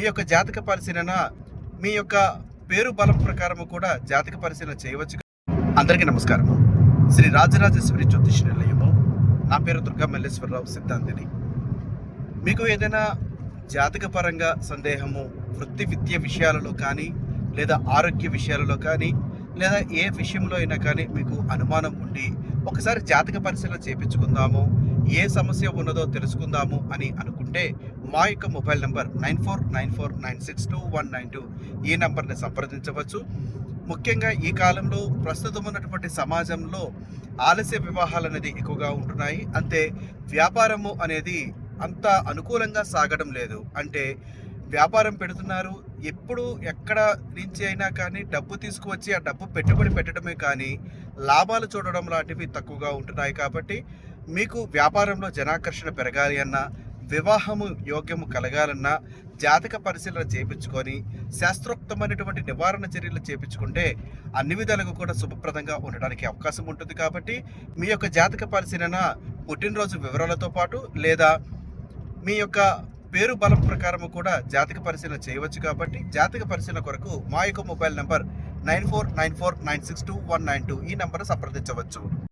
మీ యొక్క జాతక పరిశీలన మీ యొక్క పేరు బలం ప్రకారం కూడా జాతక పరిశీలన చేయవచ్చు అందరికీ నమస్కారం. శ్రీ రాజరాజేశ్వరి జ్యోతిష్ నిలయము. నా పేరు దుర్గా మల్లేశ్వరరావు సిద్ధాంతిని. మీకు ఏదైనా జాతక పరంగా సందేహము వృత్తి విద్య విషయాలలో కానీ లేదా ఆరోగ్య విషయాలలో కానీ లేదా ఏ విషయంలో అయినా కానీ మీకు అనుమానం ఉండి ఒకసారి జాతక పరిశీలన చేపించుకుందాము ఏ సమస్య ఉన్నదో తెలుసుకుందాము అని అనుకుంటే మా యొక్క mobile number nine four nine four nine six two one nine two. ఈ నెంబర్ని సంప్రదించవచ్చు. ముఖ్యంగా ఈ కాలంలో ప్రస్తుతం ఉన్నటువంటి సమాజంలో ఆలస్య వివాహాలు అనేది ఎక్కువగా ఉంటున్నాయి. అంతే వ్యాపారము అనేది అంత అనుకూలంగా సాగడం లేదు. అంటే వ్యాపారం పెడుతున్నారు. ఎప్పుడు ఎక్కడ నుంచి అయినా కానీ డబ్బు తీసుకువచ్చి ఆ డబ్బు పెట్టుబడి పెట్టడమే కానీ లాభాలు చూడడం లాంటివి తక్కువగా ఉంటున్నాయి కాబట్టి మీకు వ్యాపారంలో జనాకర్షణ పెరగాలి అన్నా వివాహము యోగ్యము కలగాలన్నా జాతక పరిశీలన చేపించుకొని శాస్త్రోక్తమైనటువంటి నివారణ చర్యలు చేపించుకుంటే అన్ని విధాలుగా కూడా శుభప్రదంగా ఉండడానికి అవకాశం ఉంటుంది కాబట్టి మీ యొక్క జాతక పరిశీలన పుట్టినరోజు వివరాలతో పాటు లేదా మీ యొక్క పేరు బలం ప్రకారం కూడా జాతక పరిశీలన చేయవచ్చు కాబట్టి జాతక పరిశీలన కొరకు మా యొక్క mobile number nine four nine four nine six two one nine two ఈ నంబర్ సంప్రదించవచ్చు.